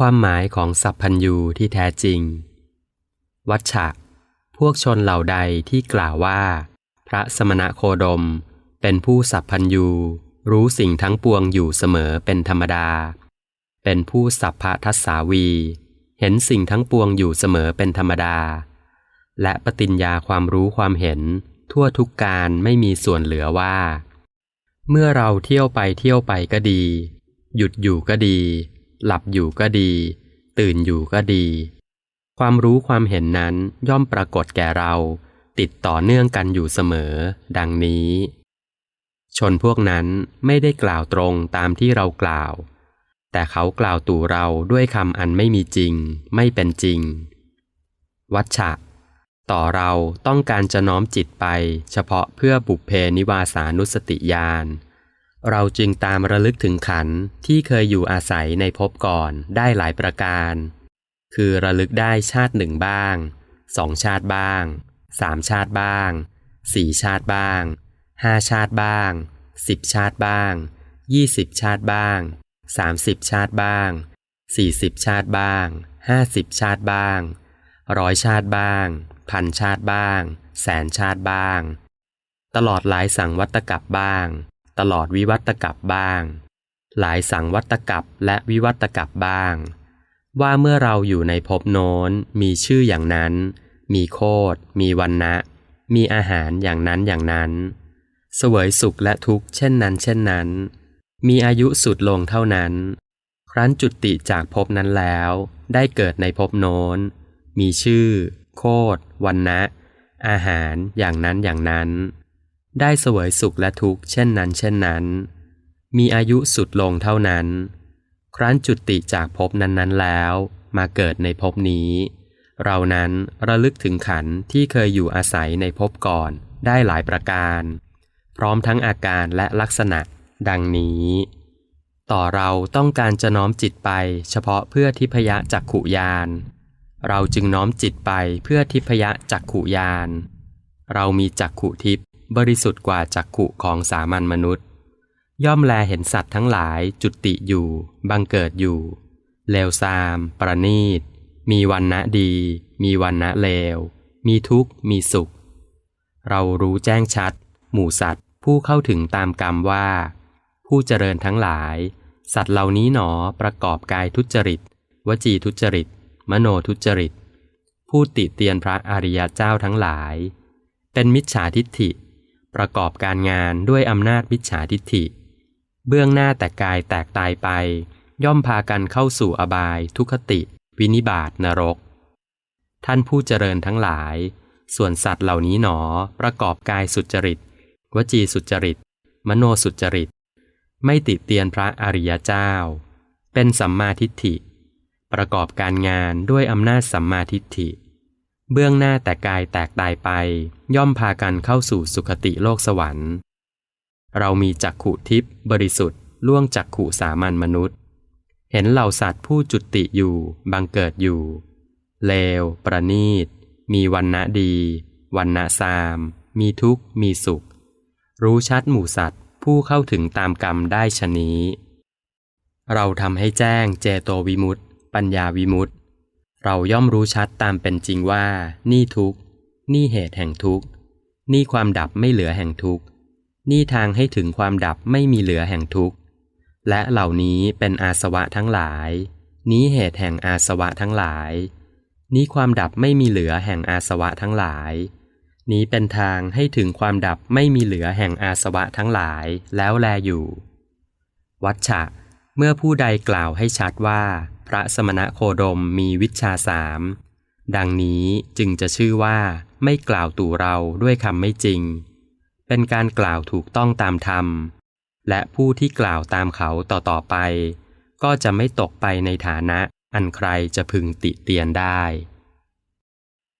ความหมายของสัพพัญญูที่แท้จริง วัชชะ พวกชนเหล่าใดที่กล่าวว่า พระสมณะโคดม เป็นผู้สัพพัญญูรู้สิ่งทั้งปวงอยู่เสมอเป็นธรรมดา เป็นผู้สัพพทัสสาวี เห็นสิ่งทั้งปวงอยู่เสมอเป็นธรรมดา และปฏิญญาความรู้ความเห็นทั่วทุกการไม่มีส่วนเหลือว่า เมื่อเราเที่ยวไปเที่ยวไปก็ดี หยุดอยู่ก็ดี หลับอยู่ก็ดี ตื่นอยู่ก็ดี ความรู้ความเห็นนั้นย่อมปรากฏแก่เรา ติดต่อเนื่องกันอยู่เสมอ ดังนี้ ชนพวกนั้นไม่ได้กล่าวตรงตามที่เรากล่าว แต่เขากล่าวตู่เราด้วยคำอันไม่มีจริง ไม่เป็นจริง วัชชะต่อเราต้องการจะน้อมจิตไป เฉพาะเพื่อบุพเพนิวาสานุสติญาณ เราจึงตามระลึกถึงขันที่เคยอยู่อาศัยในภพก่อนได้หลายประการ คือระลึกได้ชาติหนึ่งบ้างสองชาติบ้างสามชาติบ้างสี่ชาติบ้างห้าชาติบ้างสิบชาติบ้างยี่สิบชาติบ้างสามสิบชาติบ้างสี่สิบชาติบ้างห้าสิบชาติบ้างร้อยชาติบ้าง พันชาติบ้าง แสนชาติบ้าง ตลอดหลายสังวัตกับบ้าง ตลอดวิวัตกับบ้าง หลายสังวัตกับและวิวัตกับบ้าง ว่าเมื่อเราอยู่ในภพโน้นมีชื่ออย่างนั้น มีโคดมีวันนะมีอาหารอย่างนั้นอย่างนั้น เสวยสุขและทุกข์เช่นนั้น เช่นนั้น มีอายุสุดลงเท่านั้น ครั้นจุติจากภพนั้นแล้ว ได้เกิดในภพโน้น มีชื่อ โคดวันนะอาหารอย่างนั้นอย่างนั้น ได้เสวยสุขและทุกข์เช่นนั้น เช่นนั้น มีอายุสุดลงเท่านั้น ครั้นจุติจากภพนั้นๆแล้ว มาเกิดในภพนี้ เรานั้นระลึกถึงขันธ์ที่เคยอยู่อาศัยในภพก่อนได้หลายประการ พร้อมทั้งอาการและลักษณะดังนี้ ต่อเราต้องการจะน้อมจิตไปเฉพาะเพื่อทิพยะจักขุยาน เราจึงน้อมจิตไปเพื่อทิพยะจักขุยาน เรามีจักขุทิพย์ บริสุทธิ์กว่าจักขุของสามัญมนุษย์ ย่อมแลเห็นสัตว์ทั้งหลายจุติอยู่ บังเกิดอยู่ เลวซาม ประณีต มีวันณะดี มีวันณะเลว มีทุกข์ มีสุข เรารู้แจ้งชัด หมู่สัตว์ผู้เข้าถึงตามกรรมว่า ผู้เจริญทั้งหลาย สัตว์เหล่านี้หนอประกอบกายทุจริต วจีทุจริต มโนทุจริต ผู้ติเตียนพระอริยเจ้าทั้งหลาย เป็นมิจฉาทิฏฐิ ประกอบการงานด้วยอำนาจมิจฉาทิฏฐิ เบื้องหน้าแต่กายแตกตายไป ย่อมพากันเข้าสู่อบาย ทุคติ วินิบาตนรก ท่านผู้เจริญทั้งหลาย ส่วนสัตว์เหล่านี้หนอ ประกอบกายสุจริต วจีสุจริต มโนสุจริต ไม่ติเตียนพระอริยเจ้า เป็นสัมมาทิฏฐิ ประกอบการงานด้วยอำนาจสัมมาทิฏฐิ เบื้องหน้าแต่กายแตกตายไป ย่อมพากันเข้าสู่สุคติโลกสวรรค์ เรามีจักขุทิพย์บริสุทธิ์ล่วงจักขุสามัญมนุษย์ เห็นเหล่าสัตว์ผู้จุติอยู่บังเกิดอยู่ เลว ประณีต มีวันณะดี วันณะซาม มีทุกข์ มีสุข รู้ชัดหมู่สัตว์ผู้เข้าถึงตามกรรมได้ชะนี้ เราทำให้แจ้งเจโตวิมุตติปัญญาวิมุตติ เราย่อมรู้ชัดตามเป็นจริงว่า นี่ทุกนี่เหตุแห่งทุกนี่ความดับไม่เหลือแห่งทุกนี่ทางให้ถึงความดับไม่มีเหลือแห่งทุกและเหล่านี้เป็นอาสวะทั้งหลาย นี้เหตุแห่งอาสวะทั้งหลาย นี้ความดับไม่มีเหลือแห่งอาสวะทั้งหลาย นี้เป็นทางให้ถึงความดับไม่มีเหลือแห่งอาสวะทั้งหลายแล้วแลอยู่ วัชชะ เมื่อผู้ใดกล่าวให้ชัดว่า พระสมณะโคดมมีวิชาสามดังนี้จึงจะชื่อว่าไม่กล่าวตู่เราด้วยคำไม่จริง เป็นการกล่าวถูกต้องตามธรรม และผู้ที่กล่าวตามเขาต่อๆไป ก็จะไม่ตกไปในฐานะอันใครจะพึงติเตียนได้